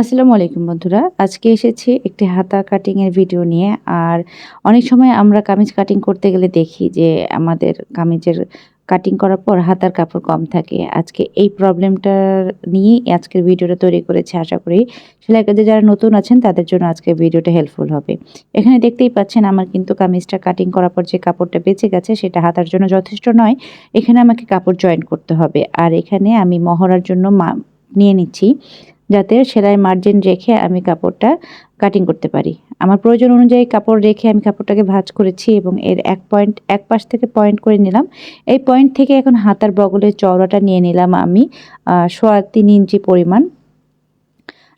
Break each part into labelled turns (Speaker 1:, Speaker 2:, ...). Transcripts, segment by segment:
Speaker 1: আসসালামু আলাইকুম বন্ধুরা। আজকে এসেছি একটি হাতা কাটিংয়ের ভিডিও নিয়ে। আর অনেক সময় আমরা কামিজ কাটিং করতে গেলে দেখি যে আমাদের কামিজের কাটিং করার পর হাতার কাপড় কম থাকে। আজকে এই প্রবলেমটার নিয়েই আজকের ভিডিওটা তৈরি করেছি, আশা করি। সেলাই কাজে যারা নতুন আছেন, তাদের জন্য আজকের ভিডিওটা হেল্পফুল হবে। এখানে দেখতেই পাচ্ছেন আমার কিন্তু কামিজটা কাটিং করার পর যে কাপড়টা বেঁচে গেছে, সেটা হাতার জন্য যথেষ্ট নয়। এখানে আমাকে কাপড় জয়েন করতে হবে। আর এখানে আমি মহড়ার জন্য নিয়ে নিচ্ছি। যাতে সেলাই মার্জিন রেখে আমি কাপড়টা কাটিং করতে পারি। আমার প্রয়োজন অনুযায়ী কাপড় রেখে আমি কাপড়টাকে ভাঁজ করেছি এবং এর এক পয়েন্ট এক পাশ থেকে পয়েন্ট করে নিলাম। এই পয়েন্ট থেকে এখন হাতার বগলের চওড়াটা নিয়ে নিলাম আমি সোয়া তিন ইঞ্চি পরিমাণ।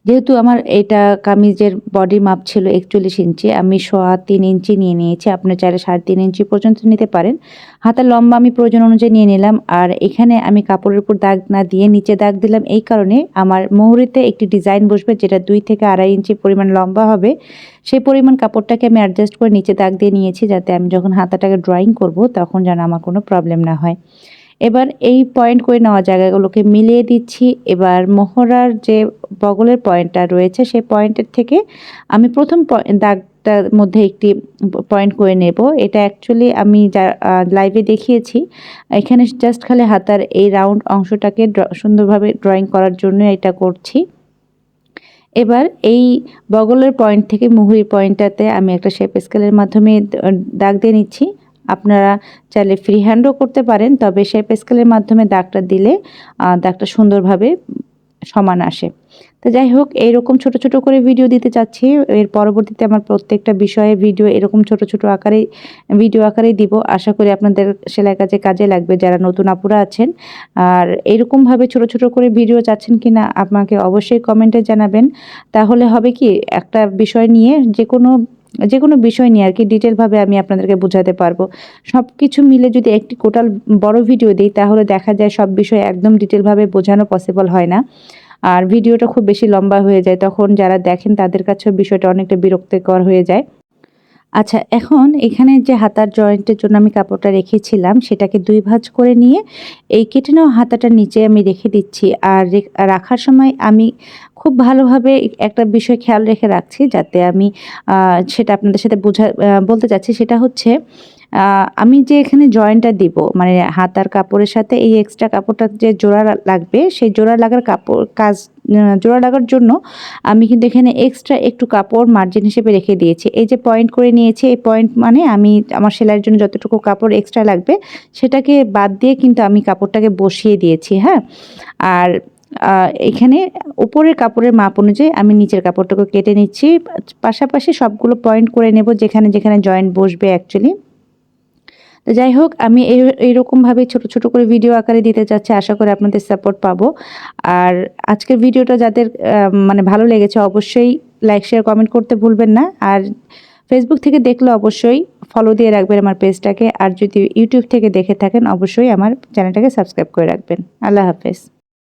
Speaker 1: যেহেতু আমার এটা কামিজের বডি মাপ ছিল একচল্লিশ ইঞ্চি, আমি সোয়া তিন ইঞ্চি নিয়ে নিয়েছি। আপনার চাইলে সাড়ে তিন ইঞ্চি পর্যন্ত নিতে পারেন। হাতার লম্বা আমি প্রয়োজন অনুযায়ী নিয়ে নিলাম। আর এখানে আমি কাপড়ের উপর দাগ না দিয়ে নিচে দাগ দিলাম। এই কারণে আমার মুহুরিতে একটি ডিজাইন বসবে যেটা দুই থেকে আড়াই ইঞ্চি পরিমাণ লম্বা হবে। সেই পরিমাণ কাপড়টাকে আমি অ্যাডজাস্ট করে নিচে দাগ দিয়ে নিয়েছি যাতে আমি যখন হাতাটাকে ড্রয়িং করব তখন যেন আমার কোনো প্রবলেম না হয়। এবার এই পয়েন্ট করে নেওয়া জায়গাগুলোকে মিলিয়ে দিচ্ছি। এবার মোহরার যে বগলের পয়েন্টটা রয়েছে, সেই পয়েন্টের থেকে আমি প্রথম দাগটার মধ্যে একটি পয়েন্ট করে নেব। এটা অ্যাকচুয়ালি আমি যা লাইভে দেখিয়েছি। এখানে জাস্ট খালি হাতার এই রাউন্ড অংশটাকে সুন্দরভাবে ড্রয়িং করার জন্য এটা করছি। এবার এই বগলের পয়েন্ট থেকে মুহুরির পয়েন্টটাতে আমি একটা শেপ স্কেলের মাধ্যমে দাগ দিয়ে নিচ্ছি। আপনারা চাইলে ফ্রি হ্যান্ডও করতে পারেন, তবে শেপ স্কেলের মাধ্যমে দাগটা দিলে দাগটা সুন্দরভাবে সমান আসে। তো যাই হোক, এইরকম ছোট ছোট করে ভিডিও দিতে চাচ্ছি। এর পরবর্তীতে আমার প্রত্যেকটা বিষয়ে ভিডিও এরকম ছোট ছোট আকারে ভিডিও আকারেই দিব। আশা করি আপনাদের সেলাই কাজে কাজে লাগবে, যারা নতুন আপুরা আছেন। আর এরকমভাবে ছোট ছোট করে ভিডিও চাচ্ছেন কি না আপনাকে অবশ্যই কমেন্টে জানাবেন। তাহলে হবে কি, একটা বিষয় নিয়ে যে কোনো যে কোনো বিষয় নিয়ে আর কি ডিটেলভাবে আমি আপনাদেরকে বোঝাতে পারব। সব কিছু মিলে যদি একটি কোটাল বড় ভিডিও দিই, তাহলে দেখা যায় সব বিষয় একদম ডিটেলভাবে বোঝানো পসিবল হয় না। আর ভিডিওটা খুব বেশি লম্বা হয়ে যায়, তখন যারা দেখেন তাদের কাছেও বিষয়টা অনেকটা বিরক্তিকর হয়ে যায়। আচ্ছা এখন এখানে যে হাতার জয়েন্টের জন্য আমি কাপড়টা রেখেছিলাম, সেটাকে দুই ভাঁজ করে নিয়ে এই কেটে নেওয়া হাতাটা নিচে আমি রেখে দিচ্ছি। আর রাখার সময় আমি খুব ভালোভাবে একটা বিষয় খেয়াল রেখে রাখছি যাতে আমি সেটা আপনাদের সাথে বোঝা বলতে চাচ্ছি। সেটা হচ্ছে আমি যে এখানে জয়েন্টটা দিব মানে হাতার কাপড়ের সাথে এই এক্সট্রা কাপড়টা যে জোড়া লাগবে, সেই জোড়া লাগার কাপড়, কাজ জোড়া লাগার জন্য আমি কিন্তু এখানে এক্সট্রা একটু কাপড় মার্জিন হিসেবে রেখে দিয়েছি। এই যে পয়েন্ট করে নিয়েছি, এই পয়েন্ট মানে আমি আমার সেলাইয়ের জন্য যতটুকু কাপড় এক্সট্রা লাগবে, সেটাকে বাদ দিয়ে কিন্তু আমি কাপড়টাকে বসিয়ে দিয়েছি হ্যাঁ? আর এখানে উপরের কাপড়ের মাপ অনুযায়ী আমি নিচের কাপড়টাকে কেটে নিচ্ছি। পাশাপাশি সবগুলো পয়েন্ট করে নেব যেখানে যেখানে জয়েন্ট বসবে অ্যাকচুয়ালি তো যাই হোক, আমি এই, এইরকমভাবে ছোট ছোট করে ভিডিও আকারে দিতে চাচ্ছি, আশা করি আপনাদের সাপোর্ট পাবো। আর আজকের ভিডিওটা যাদের মানে ভালো লেগেছে, অবশ্যই লাইক শেয়ার কমেন্ট করতে ভুলবেন না। আর ফেসবুক থেকে দেখলে অবশ্যই ফলো দিয়ে রাখবেন আমার পেজটাকে আর যদি ইউটিউব থেকে দেখে থাকেন, অবশ্যই আমার চ্যানেলটাকে সাবস্ক্রাইব করে রাখবেন। আল্লাহ হাফেজ।